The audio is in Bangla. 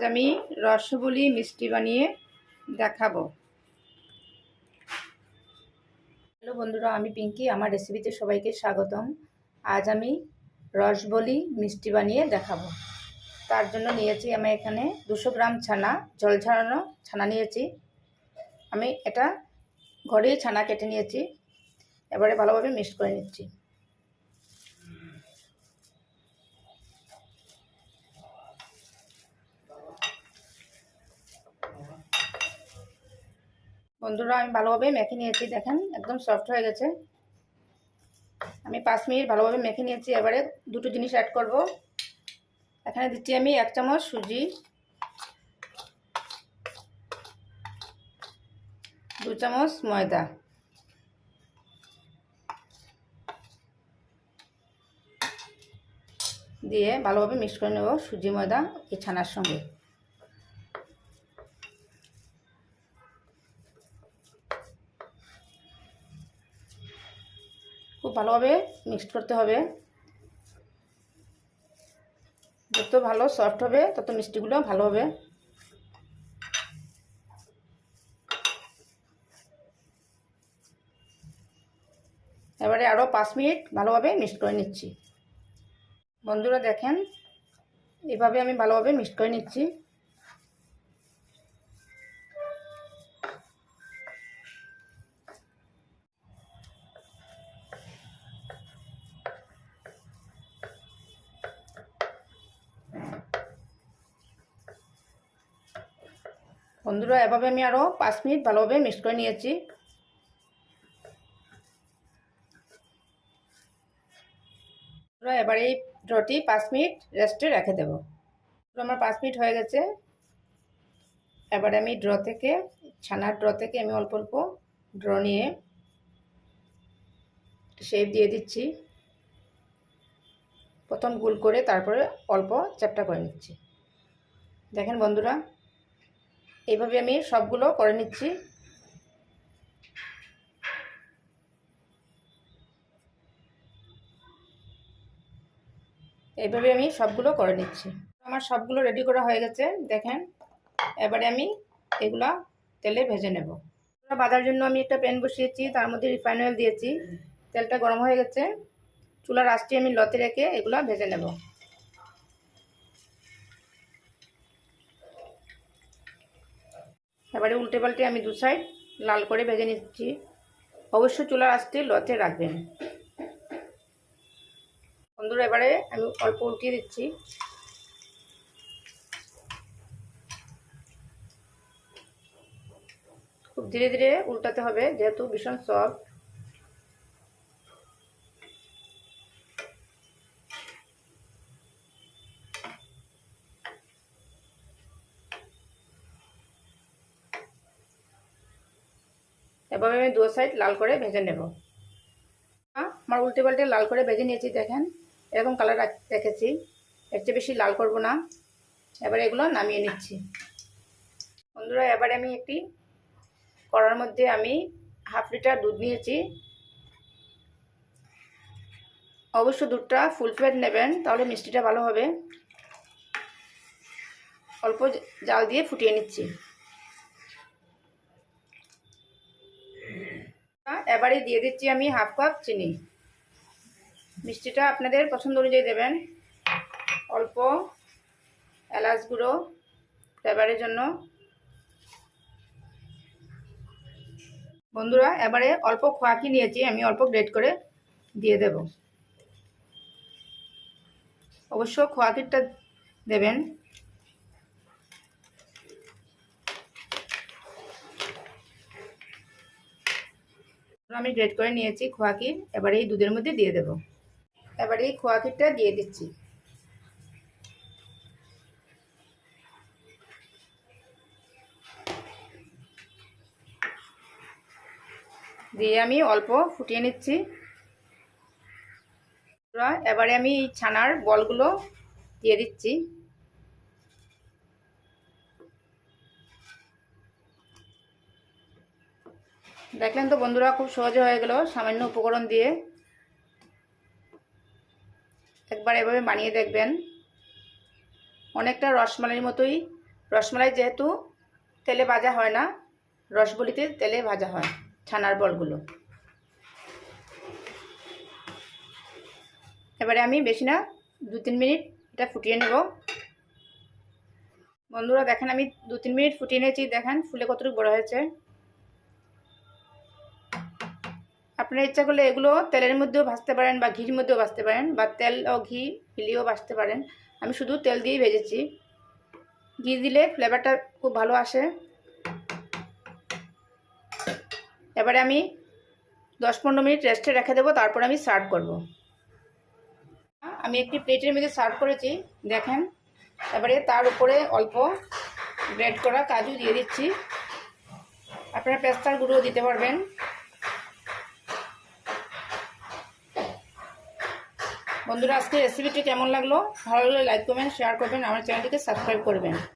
আজ আমি রসবলি মিষ্টি বানিয়ে দেখাবো। হ্যালো বন্ধুরা, আমি পিঙ্কি, আমার রেসিপিতে সবাইকে স্বাগতম। আজ আমি রসবলি মিষ্টি বানিয়ে দেখাবো। তার জন্য নিয়েছি আমি এখানে দুশো গ্রাম ছানা, জল ছাড়ানো ছানা নিয়েছি। আমি এটা ঘরেই ছানা কেটে নিয়েছি। এবারে ভালোভাবে মিক্সড করে নিচ্ছি। বন্ধুরা, আমি ভালোভাবে মেখে নিয়েছি, দেখেন, একদম সফট হয়ে গেছে। আমি পাঁচ মিনিট ভালোভাবে মেখে নিয়েছি, এবারে দুটো জিনিস অ্যাড করব। এখানে দিচ্ছি আমি এক চামচ সুজি, দু চামচ ময়দা। দিয়ে ভালোভাবে মিক্স করে নেব সুজি, ময়দা, এই ছানার সঙ্গে। খুব ভালোভাবে মিক্সড করতে হবে। যত ভালো সফট হবে, তত মিষ্টিগুলো ভালো হবে। এবারে আরও পাঁচ মিনিট ভালোভাবে মিক্সড করে নিচ্ছি। বন্ধুরা দেখেন, এভাবে আমি ভালোভাবে মিক্সড করে নিচ্ছি। বন্ধুরা, এভাবে আমি আরও পাঁচ মিনিট ভালোভাবে মিক্স করে নিয়েছি। এবার এই ড্রটি পাঁচ মিনিট রেস্টে রেখে দেব। আমার পাঁচ মিনিট হয়ে গেছে। এবার আমি ড্র থেকে, ছানার ড্র থেকে আমি অল্প অল্প ড্র নিয়ে শেপ দিয়ে দিচ্ছি। প্রথম গুল করে তারপরে অল্প চ্যাপটা করে নিচ্ছি। দেখেন বন্ধুরা এইভাবে আমি সবগুলো করে নিচ্ছি। এইভাবে আমি সবগুলো করে নিচ্ছি। আমার সবগুলো রেডি করা হয়ে গেছে, দেখেন। এবারে আমি এগুলো তেলে ভেজে নেব। বাজার জন্য আমি একটা প্যান বসিয়েছি, তার মধ্যে রিফাইন অয়েল দিয়েছি। তেলটা গরম হয়ে গেছে। চুলার আঁচটি আমি লতে রেখে এগুলো ভেজে নেব। এবারে উল্টে পাল্টে আমি দু সাইড লাল করে ভেজে নিচ্ছি। অবশ্য চুলার আসতে লতে রাখবেন। বন্ধুরা, এবারে আমি অল্প উল্টিয়ে দিচ্ছি। খুব ধীরে ধীরে উল্টাতে হবে, যেহেতু ভীষণ সফট এভাবে আমি দু সাইড লাল করে ভেজে নেব। আমার উল্টে পাল্টে লাল করে ভেজে নিয়েছি, দেখেন। এরকম কালার রেখেছি। এর চেয়ে বেশি লাল করব না। এবারে এগুলো নামিয়ে নিচ্ছি। বন্ধুরা, এবারে আমি একটি কড়ার মধ্যে আমি হাফ লিটার দুধ নিয়েছি। অবশ্য দুধটা ফুল ফ্লেট নেবেন, তাহলে মিষ্টিটা ভালো হবে। অল্প জাল দিয়ে ফুটিয়ে নিচ্ছি। এবারে দিয়ে দিচ্ছি আমি হাফ কাপ চিনি। মিষ্টিটা আপনাদের পছন্দ অনুযায়ী দেবেন। অল্প এলাচ গুঁড়ো ফ্লেভারের জন্য। বন্ধুরা, এবারে অল্প খোয়াকি নিয়েছি, আমি অল্প গ্রেট করে দিয়ে দেব। অবশ্য খোয়াকিটা দেবেন। আমি গ্রেট করে নিয়েছি খোয়া খোয়াকির এবারে এই দুধের মধ্যে দিয়ে দেব। এবারে এই খোয়া খোয়াকিরটা দিয়ে দিচ্ছি। দিয়ে আমি অল্প ফুটিয়ে নিচ্ছি। এবারে আমি এই ছানার বলগুলো দিয়ে দিচ্ছি। দেখলেন তো বন্ধুরা, খুব সহজে হয়ে গেল সামান্য উপকরণ দিয়ে। একবার এভাবে বানিয়ে দেখবেন। অনেকটা রসমালাইয়ের মতোই। রসমালাই যেহেতু তেলে ভাজা হয় না, রসবলিতে তেলে ভাজা হয় ছানার বলগুলো। এবারে আমি বেশি না দু তিন মিনিট এটা ফুটিয়ে নেব। বন্ধুরা, দেখেন আমি দু তিন মিনিট ফুটিয়ে নিয়েছি, দেখেন ফুলে কতটুকু বড় হয়েছে। আপনার ইচ্ছা করলে এগুলো তেলের মধ্যেও ভাজতে পারেন বা ঘির মধ্যেও ভাজতে পারেন বা তেল ও ঘি মিলিয়েও ভাজতে পারেন। আমি শুধু তেল দিয়েই ভেজেছি। ঘি দিলে ফ্লেভারটা খুব ভালো আসে। এবারে আমি দশ পনেরো মিনিট রেস্টে রেখে দেবো, তারপর আমি সার্ভ করব। আমি একটি প্লেটের মধ্যে সার্ভ করেছি, দেখেন। এবারে তার উপরে অল্প ব্রেড করা কাজু দিয়ে দিচ্ছি। আপনারা পেস্তার গুঁড়ো দিতে পারবেন। বন্ধুরা আজকে রেসিপিটি কেমন লাগল? ভালো লাগলে লাইক করবেন শেয়ার করবেন, আমার চ্যানেলটিকে সাবস্ক্রাইব করবেন।